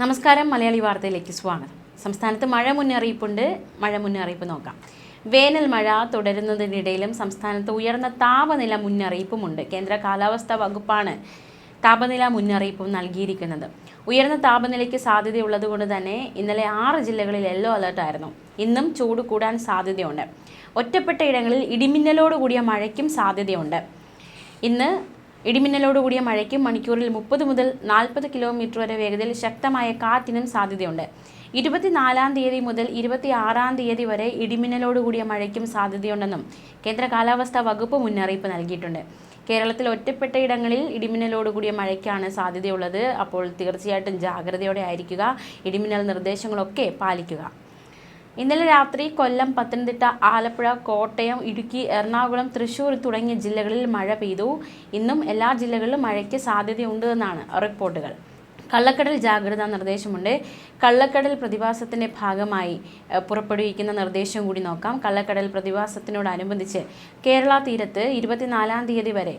നമസ്കാരം മലയാളി വാർത്തയിലേക്ക് സ്വാഗതം. സംസ്ഥാനത്ത് മഴ മുന്നറിയിപ്പുണ്ട്. മഴ മുന്നറിയിപ്പ് നോക്കാം. വേനൽ മഴ തുടരുന്നതിനിടയിലും സംസ്ഥാനത്ത് ഉയർന്ന താപനില മുന്നറിയിപ്പുമുണ്ട്. കേന്ദ്ര കാലാവസ്ഥാ വകുപ്പാണ് താപനില മുന്നറിയിപ്പും നൽകിയിരിക്കുന്നത്. ഉയർന്ന താപനിലയ്ക്ക് സാധ്യതയുള്ളതുകൊണ്ട് തന്നെ ഇന്നലെ ആറ് ജില്ലകളിൽ യെല്ലോ അലർട്ടായിരുന്നു ഇന്നും ചൂട് കൂടാൻ സാധ്യതയുണ്ട്. ഒറ്റപ്പെട്ട ഇടങ്ങളിൽ ഇടിമിന്നലോട് കൂടിയ മഴയ്ക്കും സാധ്യതയുണ്ട്. ഇന്ന് ഇടിമിന്നലോട് മഴയ്ക്ക് മണിക്കൂറിൽ മുപ്പത് മുതൽ നാൽപ്പത് കിലോമീറ്റർ വരെ വേഗതയിൽ ശക്തമായ കാറ്റിനും സാധ്യതയുണ്ട്. ഇരുപത്തിനാലാം തീയതി മുതൽ ഇരുപത്തി ആറാം തീയതി വരെ ഇടിമിന്നലോടുകൂടിയ മഴയ്ക്കും സാധ്യതയുണ്ടെന്നും കേന്ദ്ര കാലാവസ്ഥാ വകുപ്പ് മുന്നറിയിപ്പ് നൽകിയിട്ടുണ്ട്. കേരളത്തിൽ ഒറ്റപ്പെട്ട ഇടങ്ങളിൽ ഇടിമിന്നലോടുകൂടിയ മഴയ്ക്കാണ് സാധ്യതയുള്ളത്. അപ്പോൾ തീർച്ചയായിട്ടും ജാഗ്രതയോടെ ആയിരിക്കുക. ഇടിമിന്നൽ നിർദ്ദേശങ്ങളൊക്കെ പാലിക്കുക. ഇന്നലെ രാത്രി കൊല്ലം പത്തനംതിട്ട ആലപ്പുഴ കോട്ടയം ഇടുക്കി എറണാകുളം തൃശൂർ തുടങ്ങിയ ജില്ലകളിൽ മഴ പെയ്തു. ഇന്നും എല്ലാ ജില്ലകളിലും മഴയ്ക്ക് സാധ്യതയുണ്ട് എന്നാണ് റിപ്പോർട്ടുകൾ. കള്ളക്കടൽ ജാഗ്രതാ നിർദ്ദേശമുണ്ട്. കള്ളക്കടൽ പ്രതിഭാസത്തിന്റെ ഭാഗമായി പുറപ്പെടുവിക്കുന്ന നിർദ്ദേശം കൂടി നോക്കാം. കള്ളക്കടൽ പ്രതിഭാസത്തിനോടനുബന്ധിച്ച് കേരള തീരത്ത് ഇരുപത്തിനാലാം തീയതി വരെ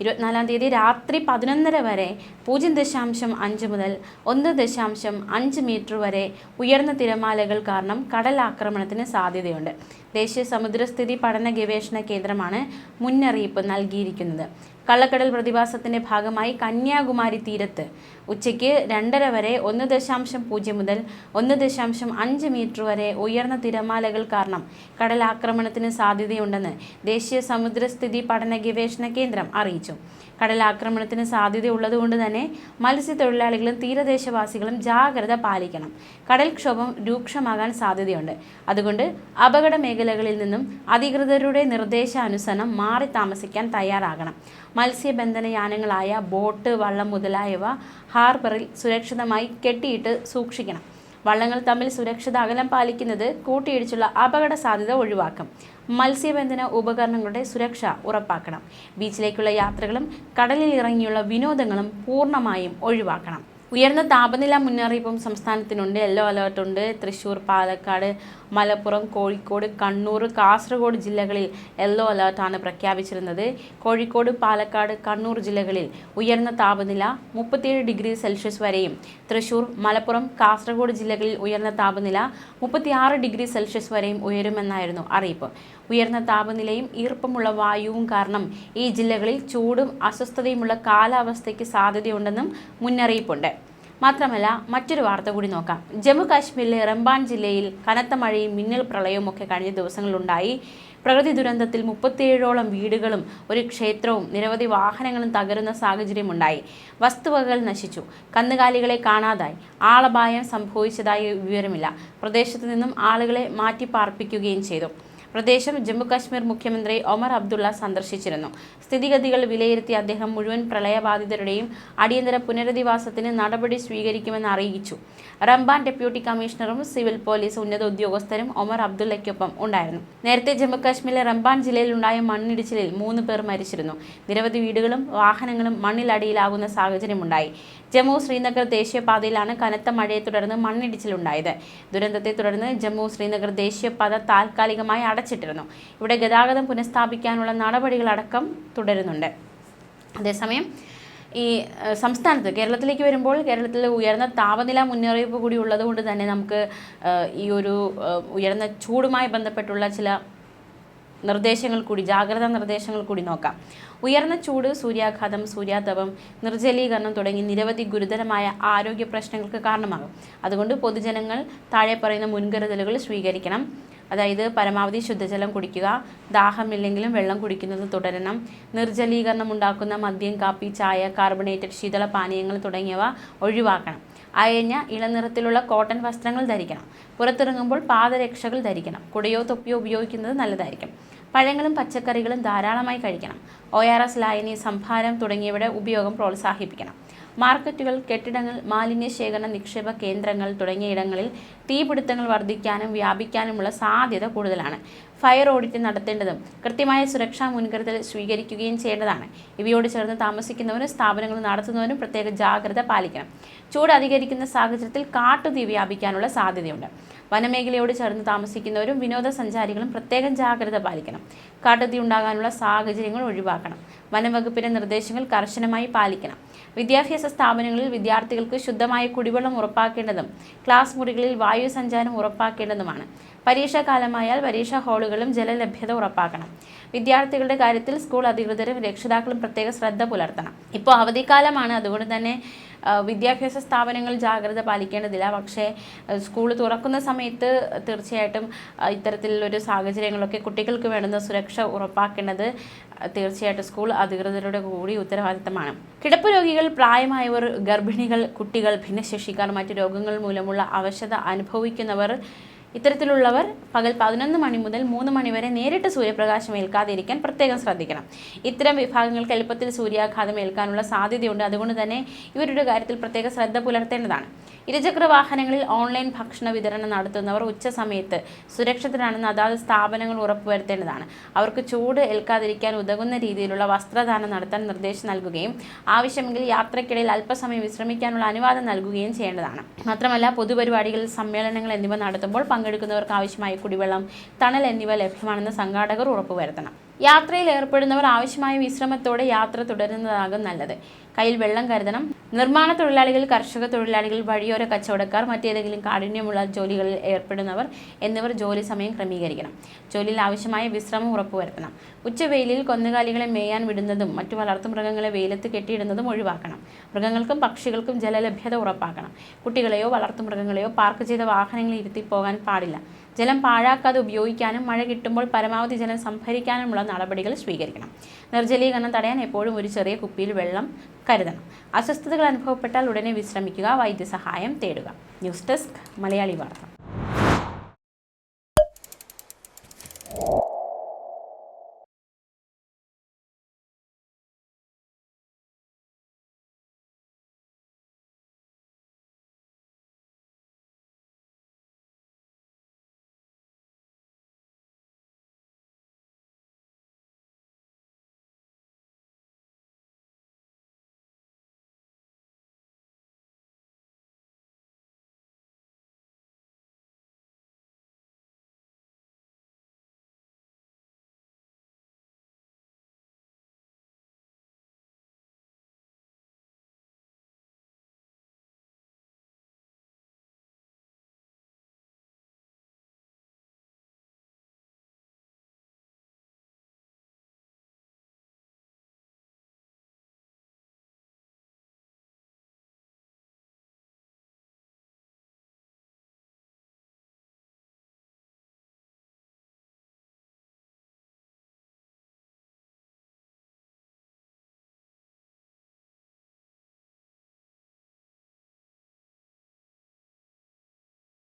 ഇരുപത്തിനാലാം തീയതി രാത്രി പതിനൊന്നര വരെ പൂജ്യം ദശാംശം അഞ്ച് മുതൽ ഒന്ന് ദശാംശം അഞ്ച് മീറ്റർ വരെ ഉയർന്ന തിരമാലകൾ കാരണം കടൽ ആക്രമണത്തിന് സാധ്യതയുണ്ട്. ദേശീയ സമുദ്രസ്ഥിതി പഠന ഗവേഷണ കേന്ദ്രമാണ് മുന്നറിയിപ്പ് നൽകിയിരിക്കുന്നത്. കള്ളക്കടൽ പ്രതിഭാസത്തിന്റെ ഭാഗമായി കന്യാകുമാരി തീരത്ത് ഉച്ചയ്ക്ക് രണ്ടര വരെ ഒന്ന് ദശാംശം പൂജ്യം മുതൽ ഒന്ന് ദശാംശം അഞ്ച് മീറ്റർ വരെ ഉയർന്ന തിരമാലകൾ കാരണം കടൽ കടലാക്രമണത്തിന് സാധ്യതയുണ്ടെന്ന് ദേശീയ സമുദ്രസ്ഥിതി പഠന ഗവേഷണ കേന്ദ്രം അറിയിച്ചു. കടലാക്രമണത്തിന് സാധ്യതയുള്ളതുകൊണ്ട് തന്നെ മത്സ്യത്തൊഴിലാളികളും തീരദേശവാസികളും ജാഗ്രത പാലിക്കണം. കടൽക്ഷോഭം രൂക്ഷമാകാൻ സാധ്യതയുണ്ട്. അതുകൊണ്ട് അപകട മേഖലകളിൽ നിന്നും അധികൃതരുടെ നിർദ്ദേശാനുസരണം മാറി താമസിക്കാൻ തയ്യാറാകണം. മത്സ്യബന്ധന യാനങ്ങളായ ബോട്ട് വള്ളം മുതലായവ ഹാർബറിൽ സുരക്ഷിതമായി കെട്ടിയിട്ട് സൂക്ഷിക്കണം. വള്ളങ്ങൾ തമ്മിൽ സുരക്ഷിത അകലം പാലിക്കുന്നത് കൂട്ടിയിടിച്ചുള്ള അപകട സാധ്യത ഒഴിവാക്കും. മത്സ്യബന്ധന ഉപകരണങ്ങളുടെ സുരക്ഷ ഉറപ്പാക്കണം. ബീച്ചിലേക്കുള്ള യാത്രകളും കടലിൽ ഇറങ്ങിയുള്ള വിനോദങ്ങളും പൂർണമായും ഒഴിവാക്കണം. ഉയർന്ന താപനില മുന്നറിയിപ്പും സംസ്ഥാനത്തിനുണ്ട്. യെല്ലോ അലേർട്ട് ഉണ്ട്. തൃശ്ശൂർ പാലക്കാട് മലപ്പുറം കോഴിക്കോട് കണ്ണൂർ കാസർഗോഡ് ജില്ലകളിൽ യെല്ലോ അലേർട്ടാണ് പ്രഖ്യാപിച്ചിരുന്നത്. കോഴിക്കോട് പാലക്കാട് കണ്ണൂർ ജില്ലകളിൽ ഉയർന്ന താപനില മുപ്പത്തിയേഴ് ഡിഗ്രി സെൽഷ്യസ് വരെയും. തൃശ്ശൂർ മലപ്പുറം കാസർഗോഡ് ജില്ലകളിൽ ഉയർന്ന താപനില മുപ്പത്തിയാറ് ഡിഗ്രി സെൽഷ്യസ് വരെയും ഉയരുമെന്നായിരുന്നു അറിയിപ്പ്. ഉയർന്ന താപനിലയും ഈർപ്പമുള്ള വായുവും കാരണം ഈ ജില്ലകളിൽ ചൂടും അസ്വസ്ഥതയുമുള്ള കാലാവസ്ഥയ്ക്ക് സാധ്യതയുണ്ടെന്നും മുന്നറിയിപ്പുണ്ട്. മാത്രമല്ല മറ്റൊരു വാർത്ത കൂടി നോക്കാം. ജമ്മു കാശ്മീരിലെ റംബാൻ ജില്ലയിൽ കനത്ത മഴയും മിന്നൽ പ്രളയവും ഒക്കെ കഴിഞ്ഞ ദിവസങ്ങളിലുണ്ടായി. പ്രകൃതി ദുരന്തത്തിൽ മുപ്പത്തിയേഴോളം വീടുകളും ഒരു ക്ഷേത്രവും നിരവധി വാഹനങ്ങളും തകരുന്ന സാഹചര്യമുണ്ടായി. വസ്തുവകകൾ നശിച്ചു. കന്നുകാലികളെ കാണാതായി. ആളപായം സംഭവിച്ചതായി വിവരമില്ല. പ്രദേശത്തു നിന്നും ആളുകളെ മാറ്റി പാർപ്പിക്കുകയും ചെയ്തു. പ്രദേശം ജമ്മുകാശ്മീർ മുഖ്യമന്ത്രി ഒമർ അബ്ദുള്ള സന്ദർശിച്ചിരുന്നു. സ്ഥിതിഗതികൾ വിലയിരുത്തി അദ്ദേഹം മുഴുവൻ പ്രളയബാധിതരുടെയും അടിയന്തര പുനരധിവാസത്തിന് നടപടി സ്വീകരിക്കുമെന്ന് അറിയിച്ചു. റംബാൻ ഡെപ്യൂട്ടി കമ്മീഷണറും സിവിൽ പോലീസ് ഉന്നത ഉദ്യോഗസ്ഥരും ഒമർ അബ്ദുള്ളയ്ക്കൊപ്പം ഉണ്ടായിരുന്നു. നേരത്തെ ജമ്മുകാശ്മീരിലെ റംബാൻ ജില്ലയിൽ ഉണ്ടായ മണ്ണിടിച്ചിലിൽ മൂന്ന് പേർ മരിച്ചിരുന്നു. നിരവധി വീടുകളും വാഹനങ്ങളും മണ്ണിലടിയിലാകുന്ന സാഹചര്യമുണ്ടായി. ജമ്മു ശ്രീനഗർ ദേശീയപാതയിലാണ് കനത്ത മഴയെ തുടർന്ന് മണ്ണിടിച്ചിലുണ്ടായത്. ദുരന്തത്തെ തുടർന്ന് ജമ്മു ശ്രീനഗർ ദേശീയപാത താൽക്കാലികമായി അടച്ചിട്ടിരുന്നു. ഇവിടെ ഗതാഗതം പുനഃസ്ഥാപിക്കാനുള്ള നടപടികളടക്കം തുടരുന്നുണ്ട്. അതേസമയം ഈ സംസ്ഥാനത്ത് കേരളത്തിലേക്ക് വരുമ്പോൾ കേരളത്തിൽ ഉയർന്ന താപനില മുന്നറിയിപ്പ് കൂടി ഉള്ളതുകൊണ്ട് തന്നെ നമുക്ക് ഈ ഒരു ഉയർന്ന ചൂടുമായി ബന്ധപ്പെട്ടുള്ള ചില നിർദ്ദേശങ്ങൾ കൂടി ജാഗ്രതാ നിർദ്ദേശങ്ങൾ കൂടി നോക്കാം. ഉയർന്ന ചൂട് സൂര്യാഘാതം സൂര്യാതപം നിർജലീകരണം തുടങ്ങി നിരവധി ഗുരുതരമായ ആരോഗ്യ പ്രശ്നങ്ങൾക്ക് കാരണമാകും. അതുകൊണ്ട് പൊതുജനങ്ങൾ താഴെ പറയുന്ന മുൻകരുതലുകൾ സ്വീകരിക്കണം. അതായത് പരമാവധി ശുദ്ധജലം കുടിക്കുക ദാഹമില്ലെങ്കിലും വെള്ളം കുടിക്കുന്നത് തുടരണം നിർജലീകരണം ഉണ്ടാക്കുന്ന മദ്യം കാപ്പി ചായ കാർബണേറ്റഡ് ശീതള പാനീയങ്ങൾ തുടങ്ങിയവ ഒഴിവാക്കണം. അയഞ്ഞ ഇളനിറത്തിലുള്ള കോട്ടൺ വസ്ത്രങ്ങൾ ധരിക്കണം. പുറത്തിറങ്ങുമ്പോൾ പാദരക്ഷകൾ ധരിക്കണം. കുടയോ തൊപ്പിയോ ഉപയോഗിക്കുന്നത് നല്ലതായിരിക്കും. പഴങ്ങളും പച്ചക്കറികളും ധാരാളമായി കഴിക്കണം. ഒ ആർ എസ് ലായനി സംഭാരം തുടങ്ങിയവയുടെ ഉപയോഗം പ്രോത്സാഹിപ്പിക്കണം. മാർക്കറ്റുകൾ കെട്ടിടങ്ങൾ മാലിന്യ ശേഖരണ നിക്ഷേപ കേന്ദ്രങ്ങൾ തുടങ്ങിയ ഇടങ്ങളിൽ തീപിടുത്തങ്ങൾ വർദ്ധിക്കാനും വ്യാപിക്കാനുമുള്ള സാധ്യത കൂടുതലാണ്. ഫയർ ഓഡിറ്റ് നടത്തേണ്ടതും കൃത്യമായ സുരക്ഷാ മുൻകരുതൽ സ്വീകരിക്കുകയും ചെയ്യേണ്ടതാണ്. ഇവയോട് ചേർന്ന് താമസിക്കുന്നവരും സ്ഥാപനങ്ങൾ നടത്തുന്നവരും പ്രത്യേക ജാഗ്രത പാലിക്കണം. ചൂട് അധികരിക്കുന്ന സാഹചര്യത്തിൽ കാട്ടുതീ വ്യാപിക്കാനുള്ള സാധ്യതയുണ്ട്. വനമേഖലയോട് ചേർന്ന് താമസിക്കുന്നവരും വിനോദസഞ്ചാരികളും പ്രത്യേകം ജാഗ്രത പാലിക്കണം. കാട്ടുതീ ഉണ്ടാകാനുള്ള സാഹചര്യങ്ങൾ ഒഴിവാക്കണം. വനംവകുപ്പിന്റെ നിർദ്ദേശങ്ങൾ കർശനമായി പാലിക്കണം. വിദ്യാഭ്യാസ സ്ഥാപനങ്ങളിൽ വിദ്യാർത്ഥികൾക്ക് ശുദ്ധമായ കുടിവെള്ളം ഉറപ്പാക്കേണ്ടതും ക്ലാസ് മുറികളിൽ വായു സഞ്ചാരം ഉറപ്പാക്കേണ്ടതുമാണ്. പരീക്ഷാകാലമായാൽ പരീക്ഷാ ഹാളുകളും ജലലഭ്യത ഉറപ്പാക്കണം. വിദ്യാർത്ഥികളുടെ കാര്യത്തിൽ സ്കൂൾ അധികൃതരും രക്ഷിതാക്കളും പ്രത്യേക ശ്രദ്ധ പുലർത്തണം. ഇപ്പോൾ അവധിക്കാലമാണ്. അതുകൊണ്ട് തന്നെ വിദ്യാഭ്യാസ സ്ഥാപനങ്ങൾ ജാഗ്രത പാലിക്കേണ്ടതില്ല. പക്ഷേ സ്കൂൾ തുറക്കുന്ന സമയത്ത് തീർച്ചയായിട്ടും ഇത്തരത്തിലുള്ളൊരു സാഹചര്യങ്ങളൊക്കെ കുട്ടികൾക്ക് വേണ്ടുന്ന സുരക്ഷ ഉറപ്പാക്കേണ്ടത് തീർച്ചയായിട്ടും സ്കൂൾ അധികൃതരുടെ കൂടി ഉത്തരവാദിത്തമാണ്. കിടപ്പ് രോഗികൾ പ്രായമായവർ ഗർഭിണികൾ കുട്ടികൾ ഭിന്നശേഷിക്കാർ മറ്റ് രോഗങ്ങൾ മൂലമുള്ള അവശത അനുഭവിക്കുന്നവർ ഇത്തരത്തിലുള്ളവർ പകൽ പതിനൊന്ന് മണി മുതൽ മൂന്ന് മണി വരെ നേരിട്ട് സൂര്യപ്രകാശം ഏൽക്കാതിരിക്കാൻ പ്രത്യേകം ശ്രദ്ധിക്കണം. ഇത്തരം വിഭാഗങ്ങൾക്ക് എളുപ്പത്തിൽ സൂര്യാഘാതം ഏൽക്കാനുള്ള സാധ്യതയുണ്ട്. അതുകൊണ്ട് തന്നെ ഇവരുടെ കാര്യത്തിൽ പ്രത്യേക ശ്രദ്ധ പുലർത്തേണ്ടതാണ്. ഇരുചക്ര വാഹനങ്ങളിൽ ഓൺലൈൻ ഭക്ഷണ വിതരണം നടത്തുന്നവർ ഉച്ച സമയത്ത് സുരക്ഷിതരാണെന്ന് അതാത് സ്ഥാപനങ്ങൾ ഉറപ്പുവരുത്തേണ്ടതാണ്. അവർക്ക് ചൂട് ഏൽക്കാതിരിക്കാൻ ഉതകുന്ന രീതിയിലുള്ള വസ്ത്രദാനം നടത്താൻ നിർദ്ദേശം നൽകുകയും ആവശ്യമെങ്കിൽ യാത്രക്കിടയിൽ അല്പസമയം വിശ്രമിക്കാനുള്ള അനുവാദം നൽകുകയും ചെയ്യേണ്ടതാണ്. മാത്രമല്ല പൊതുപരിപാടികൾ സമ്മേളനങ്ങൾ എന്നിവ നടത്തുമ്പോൾ പങ്കെടുക്കുന്നവർക്ക് ആവശ്യമായ കുടിവെള്ളം തണൽ എന്നിവ ലഭ്യമാണെന്ന് സംഘാടകർ ഉറപ്പുവരുത്തണം. യാത്രയിൽ ഏർപ്പെടുന്നവർ ആവശ്യമായ വിശ്രമത്തോടെ യാത്ര തുടരുന്നതാകും നല്ലത്. കയ്യിൽ വെള്ളം കരുതണം. നിർമ്മാണ തൊഴിലാളികൾ കർഷക തൊഴിലാളികൾ വഴിയോര കച്ചവടക്കാർ മറ്റേതെങ്കിലും കാഠിന്യമുള്ള ജോലികളിൽ ഏർപ്പെടുന്നവർ എന്നിവർ ജോലി സമയം ക്രമീകരിക്കണം. ജോലിയിൽ ആവശ്യമായ വിശ്രമം ഉറപ്പുവരുത്തണം. ഉച്ചവെയിലിൽ കന്നുകാലികളെ മേയാൻ വിടുന്നതും മറ്റു വളർത്തു മൃഗങ്ങളെ വെയിലത്ത് കെട്ടിയിടുന്നതും ഒഴിവാക്കണം. മൃഗങ്ങൾക്കും പക്ഷികൾക്കും ജലലഭ്യത ഉറപ്പാക്കണം. കുട്ടികളെയോ വളർത്തു മൃഗങ്ങളെയോ പാർക്ക് ചെയ്ത വാഹനങ്ങളിൽ ഇരുത്തി പോകാൻ പാടില്ല. ജലം പാഴാക്കാതെ ഉപയോഗിക്കാനും മഴ കിട്ടുമ്പോൾ പരമാവധി ജലം സംഭരിക്കാനുമുള്ള നടപടികൾ സ്വീകരിക്കണം. നിർജലീകരണം തടയാൻ എപ്പോഴും ഒരു ചെറിയ കുപ്പിയിൽ വെള്ളം കരുതണം. അസ്വസ്ഥതകൾ അനുഭവപ്പെട്ടാൽ ഉടനെ വിശ്രമിക്കുക വൈദ്യസഹായം തേടുക. ന്യൂസ് ഡെസ്ക് മലയാളി വാർത്ത.